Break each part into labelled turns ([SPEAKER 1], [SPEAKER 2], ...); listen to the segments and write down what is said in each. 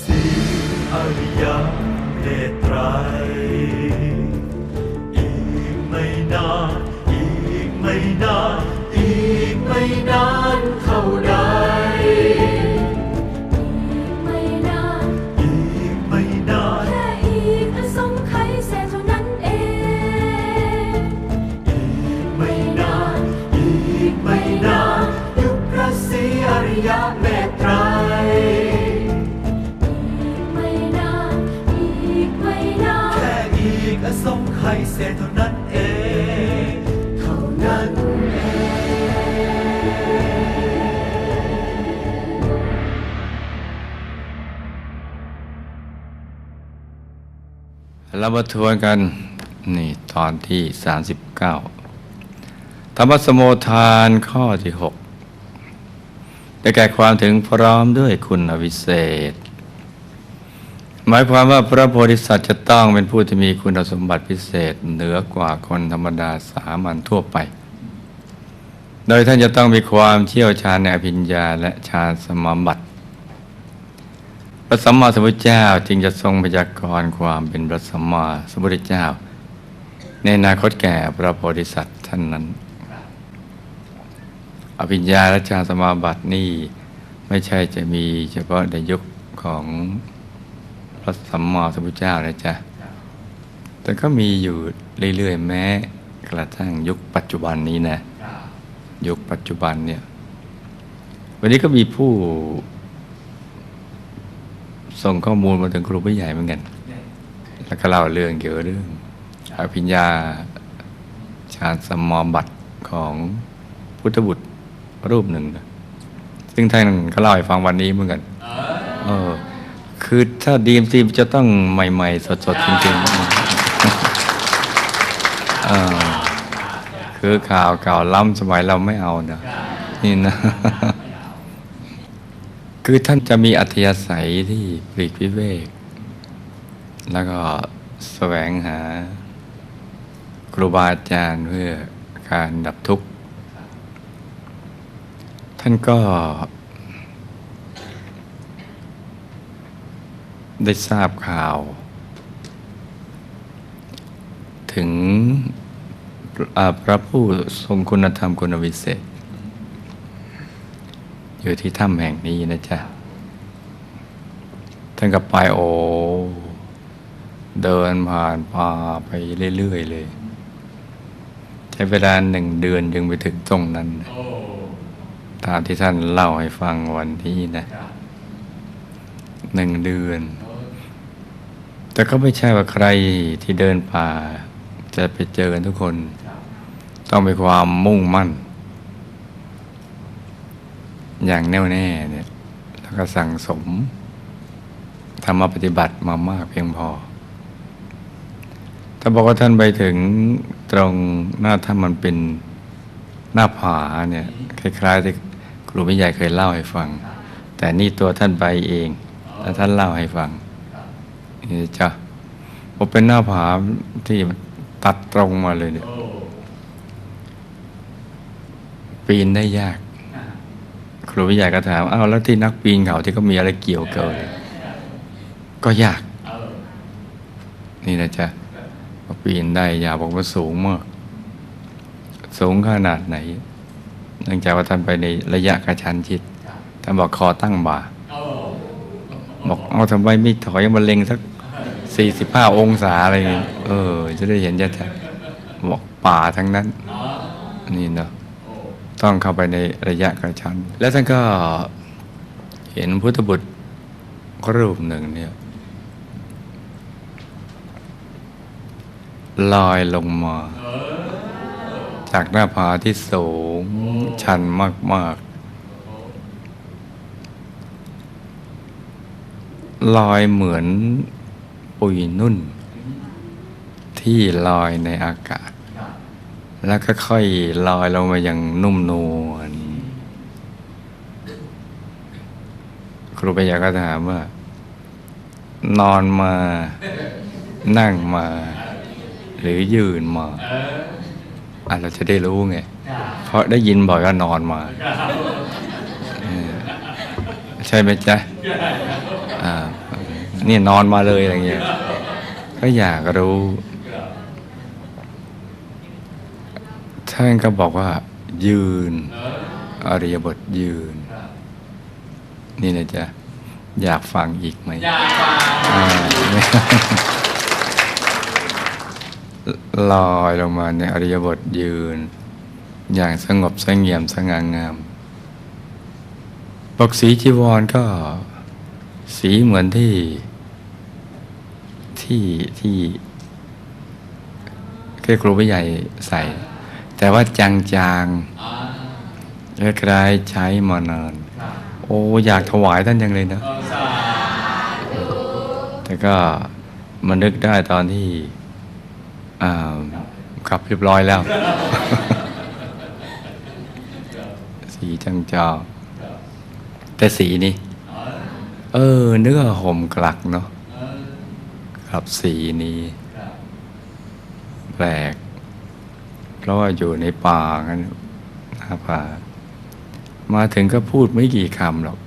[SPEAKER 1] สีอ
[SPEAKER 2] ริยะเมตไตรอีก
[SPEAKER 1] ไม่นานอีกไม่นาน
[SPEAKER 2] อีกไม่นาน เรา
[SPEAKER 3] มาทวนกันนี่ตอนที่ 39 ธรรมสโมทานข้อที่ 6 ได้แก่ความถึงพร้อมด้วยคุณวิเศษ หมายความว่าพระโพธิสัตว์จะต้องเป็นผู้ที่มีคุณสมบัติพิเศษ เหนือกว่าคนธรรมดาสามัญทั่วไป โดยท่านจะต้องมีความเชี่ยวชาญในอภิญญาและฌานสมบัติ ระสัมมาสัมพุทธเจ้าจึงจะทรงพยากรณ์ความเป็นพระสัมมาสัมพุทธเจ้า ในอนาคตแก่พระโพธิสัตว์ท่านนั้น อภิญญาและฌานสมาบัตินี่ไม่ใช่จะมีเฉพาะในยุคของพระสัมมาสัมพุทธเจ้านะจ๊ะ แต่ก็มีอยู่เรื่อยๆแม้กระทั่งยุคปัจจุบันนี้นะ ยุคปัจจุบันเนี่ย วันนี้ก็มีผู้ ส่งข้อมูลมาถึงครูผู้ใหญ่เหมือนกัน แล้วก็เล่าเรื่องเกี่ยวกับเรื่องอภิญญาฌานสมอบัติของพุทธบุตรรูปหนึ่งนะซึ่งท่านก็เล่าให้ฟังวันนี้เหมือนกันเออคือถ้าดีมซีจะต้องใหม่ ๆ สดๆจริงๆเออคือข่าวเก่าล้ำสมัยเราไม่เอานะนี่นะ คือท่านจะมีอัธยาศัยที่ปลีกวิเวก แล้วก็แสวงหา ครูบาอาจารย์เพื่อการดับทุกข์ ท่านก็ ได้ทราบข่าว ถึงพระผู้ทรงคุณธรรมคุณวิเศษ อยู่ที่ถ้ำแห่งนี้นะจ๊ะท่านก็ไปโอ เดินผ่านป่าไปเรื่อยๆเลย ใช้เวลาหนึ่งเดือนจึงไปถึงตรงนั้น ตามที่ท่านเล่าให้ฟังวันนี้นะหนึ่งเดือน แต่ก็ไม่ใช่ว่าใครที่เดินป่า จะไปเจอกันทุกคน ต้องมีความมุ่งมั่น อย่างแน่วแน่เนี่ยแล้วก็สั่งสมทำมาปฏิบัติมามากเพียงพอ ถ้าบอกว่าท่านไปถึงตรงหน้าถ้ำมันเป็นหน้าผาเนี่ยคล้ายๆที่ครูพิใหญ่เคยเล่าให้ฟัง แต่นี่ตัวท่านไปเอง แล้วท่านเล่าให้ฟังนี่จ้ะผมเป็นหน้าผาที่ตัดตรงมาเลยเนี่ยปีนได้ยาก ครูวิทยาก็ถามอ้าวแล้วที่นักปีนเขาที่เขามีอะไรเกี่ยวเกินก็ยาก นี่นะจ๊ะปีนได้ยาบอกว่าสูงมากสูงขนาดไหน เนื่องจากว่าท่านไปในระยะกระชันชิดท่านบอกคอตั้งบ่าบอกเอาทำไมไม่ถอยมาเล็งสักสี่สิบห้าองศาอะไรอย่างงี้เออ จะได้เห็นชัดๆบอกป่าทั้งนั้น นี่เนาะ ต้องเข้าไปในระยะกระชั้น แล้วท่านก็เห็นพุทธบุตรรูปหนึ่งเนี่ยลอยลงมา จากหน้าผาที่สูงชันมาก ๆ ลอยเหมือนปุยนุ่น ที่ลอยในอากาศ แล้วก็ค่อยลอยลงมาอย่างนุ่มนวลครูปัญญาก็ถามว่า นอนมา นั่งมา หรือยืนมาอะเราจะได้รู้ไง เพราะได้ยินบ่อยว่านอนมา ใช่ไหมจ๊ะอ่านี่นอนมาเลยอะไรเงี้ย ก็อยากรู้ ท่านก็บอกว่า ยืน อริยบทยืน นี่นะจ๊ะ อยากฟังอีกไหม
[SPEAKER 4] อยากฟัง
[SPEAKER 3] ลอยลงมาในอริยบทยืน อย่างสงบสงเงียมสง่างาม ปกสีจีวรก็สีเหมือนที่ที่ที่ที่ครูผู้ใหญ่ใส่ แต่ว่าจางๆคล้ายๆใช้มานาน โอ้อยากถวายท่านยังเลยนะ แต่ก็มันนึกได้ตอนที่ขับเรียบร้อยแล้ว สีจังจอแต่สีนี้เออเนื้อห่มกลักเนาะครับสีนี้ แปลก เพราะว่าอยู่ในป่ากันหน้าป่า มาถึงก็พูดไม่กี่คำหรอก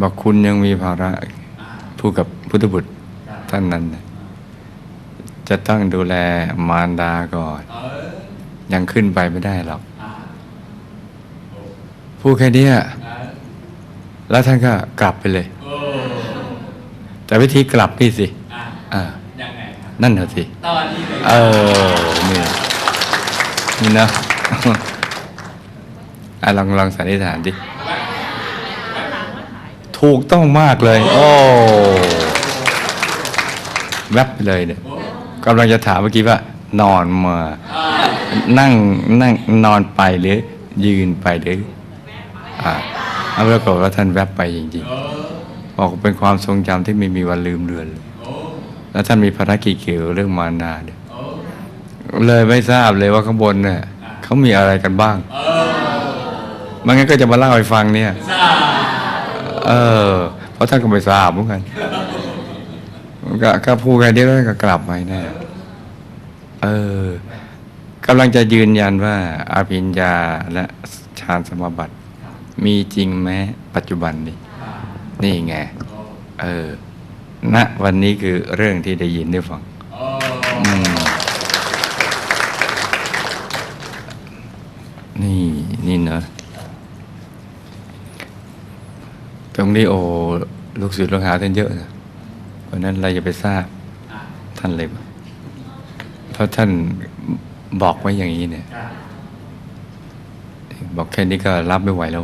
[SPEAKER 3] บอกคุณยังมีภาระพูดกับพุทธบุตรท่านนั้น จะต้องดูแลมารดาก่อน ยังขึ้นไปไม่ได้หรอกพูดแค่นี้แล้วท่านก็กลับไปเลย แต่วิธีกลับนี่สิ
[SPEAKER 4] อ่า
[SPEAKER 3] นั่นเหรอสิ
[SPEAKER 4] ตอนนี้เลย
[SPEAKER 3] เออนี่นี่นะอะลองลองสันนิษฐานดิถูกต้องมากเลย โอ้แวบไปเลยเนี่ยกำลังจะถามเมื่อกี้ว่า นอนมา
[SPEAKER 4] อ่า
[SPEAKER 3] นั่งนั่งนอนไปหรือ ยืนไปหรือ อ่าเอาปรากฏว่าท่านแวบไปจริง
[SPEAKER 4] เออ
[SPEAKER 3] ๆบอกเป็นความทรงจำที่ไม่มีวันลืมเลือนเลย
[SPEAKER 4] โอ้
[SPEAKER 3] แล้วท่านมีภารกิจเกี่ยวกับเรื่องมานาเนี่ย
[SPEAKER 4] โอ้
[SPEAKER 3] เลยไม่ทราบเลยว่าข้างบนเนี่ยเขามีอะไรกันบ้าง
[SPEAKER 4] เออ
[SPEAKER 3] ไมันงั้นก็จะมาเล่าให้ฟังเนี่ย
[SPEAKER 4] สา
[SPEAKER 3] เออ เพราะท่านก็ไม่ทราบเหมือนกันก็ก็พูดกันเดียวแล้วก็กลับไปแน่เออกำลังจะยืนยันว่าอาภิญญาและฌานสมาบัติ มีจริงแม้ปัจจุบันนี้ นี่ไง เออ ณวันนี้คือเรื่องที่ได้ยินได้ฟัง
[SPEAKER 4] โอ้
[SPEAKER 3] อืมนี่นี่เนอะตรงนี้โอ้ลูกศิษย์ลูกหาท่านเยอะนะเพราะนั้นเราจะไปทราบ
[SPEAKER 4] อ่า
[SPEAKER 3] ท่านเลย เพราะท่านบอกไว้อย่างนี้เนี่ย
[SPEAKER 4] ครับ
[SPEAKER 3] บอกแค่นี้ก็รับไม่ไหวแล้ว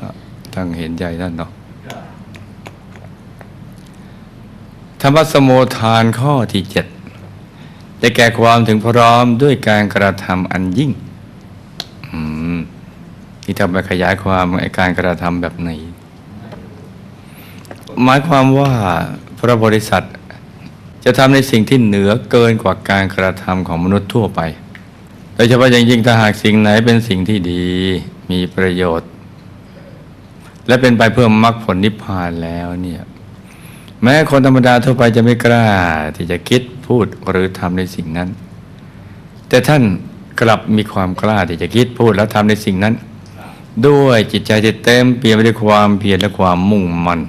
[SPEAKER 3] ก็ต้องเห็นใจท่านเนาะ
[SPEAKER 4] ครับ
[SPEAKER 3] ธรรมสโมทานข้อที่เจ็ดได้แก่ความถึงพร้อมด้วยการกระทำอันยิ่งที่ทำไปขยายความไอ้การกระทำแบบไหน หมายความว่าพระบริษัทจะทำในสิ่งที่เหนือเกินกว่าการกระทำของมนุษย์ทั่วไป โดยเฉพาะอย่างยิ่งถ้าหากสิ่งไหนเป็นสิ่งที่ดีมีประโยชน์ และเป็นไปเพื่อมรรคผลนิพพานแล้วเนี่ย แม้คนธรรมดาทั่วไปจะไม่กล้า ที่จะคิดพูดหรือทำในสิ่งนั้น แต่ท่านกลับมีความกล้าที่จะคิดพูดแล้วทำในสิ่งนั้น ด้วยจิตใจที่เต็มเปี่ยมไปด้วยความเพียรและความมุ่งมั่น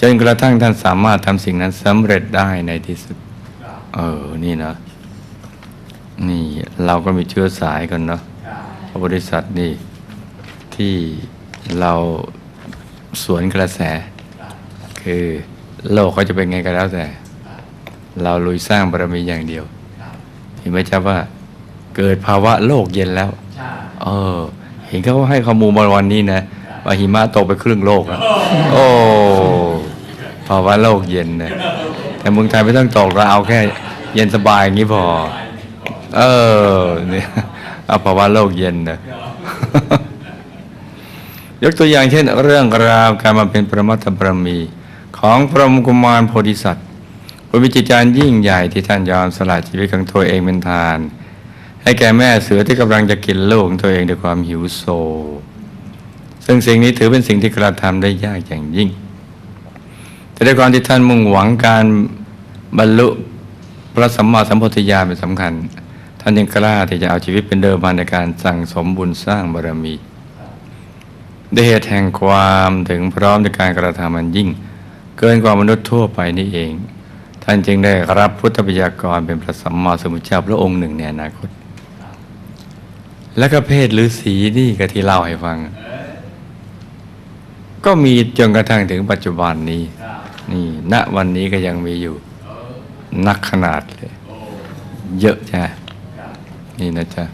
[SPEAKER 3] จนกระทั่งท่านสามารถทำสิ่งนั้นสำเร็จได้ในที่สุด เออ นี่นะ นี่เราก็มีเชื้อสายกันเนาะ
[SPEAKER 4] บ
[SPEAKER 3] พระบริษัทนี่ ที่เราสวนกระแส คือ โลกเขาจะเป็นไงก็แล้วแต่ เราลุยสร้างบารมีอย่างเดียวเห็นไหมจ๊ะว่า เกิดภาวะโลกเย็นแล้ว
[SPEAKER 4] ใช่
[SPEAKER 3] เออ เห็นเขาให้ข้อมูลมาวันนี้นะว่าหิมะตกไปครึ่งโลกแล้วโอ้ภาวะโลกเย็นนะแต่เมืองไทยไม่ต้องตกเราเอาแค่ เย็นสบายอย่างนี้พอ เออเนี่ยเอาภาวะโลกเย็นนะยกตัวอย่างเช่น เรื่องราวการมาเป็นประมัตถบารมี ของพระมกุมารโพธิสัตว์ผู้มีจิตใจยิ่งใหญ่ที่ท่านยอมสละชีวิตของตัวเองเป็นทาน ให้แก่แม่เสือที่กำลังจะกินลูกของตัวเองด้วยความหิวโซ ซึ่งสิ่งนี้ถือเป็นสิ่งที่กระทำได้ยากอย่างยิ่ง แต่ด้วยความที่ท่านมุ่งหวังการบรรลุพระสัมมาสัมพุทธญาณเป็นสำคัญ ท่านยังกล้าที่จะเอาชีวิตเป็นเดิมพันในการสั่งสมบุญสร้างบารมีด้วยเหตุแห่งความถึงพร้อมในการกระทำมันยิ่ง เกินกว่ามนุษย์ทั่วไปนี่เอง ท่านจึงได้รับพุทธบัญญักรเป็นพระสัมมาสัมพุทธเจ้าพระองค์หนึ่งในอนาคต แล้วก็เพศฤาษีนี่ก็ที่เล่าให้ฟัง ก็มีจนกระทั่งถึงปัจจุบันนี้ นี่ณวันนี้ก็ยังมีอยู่ นักขนาดเลย เยอะใช่ไหมนี่นะจ๊ะ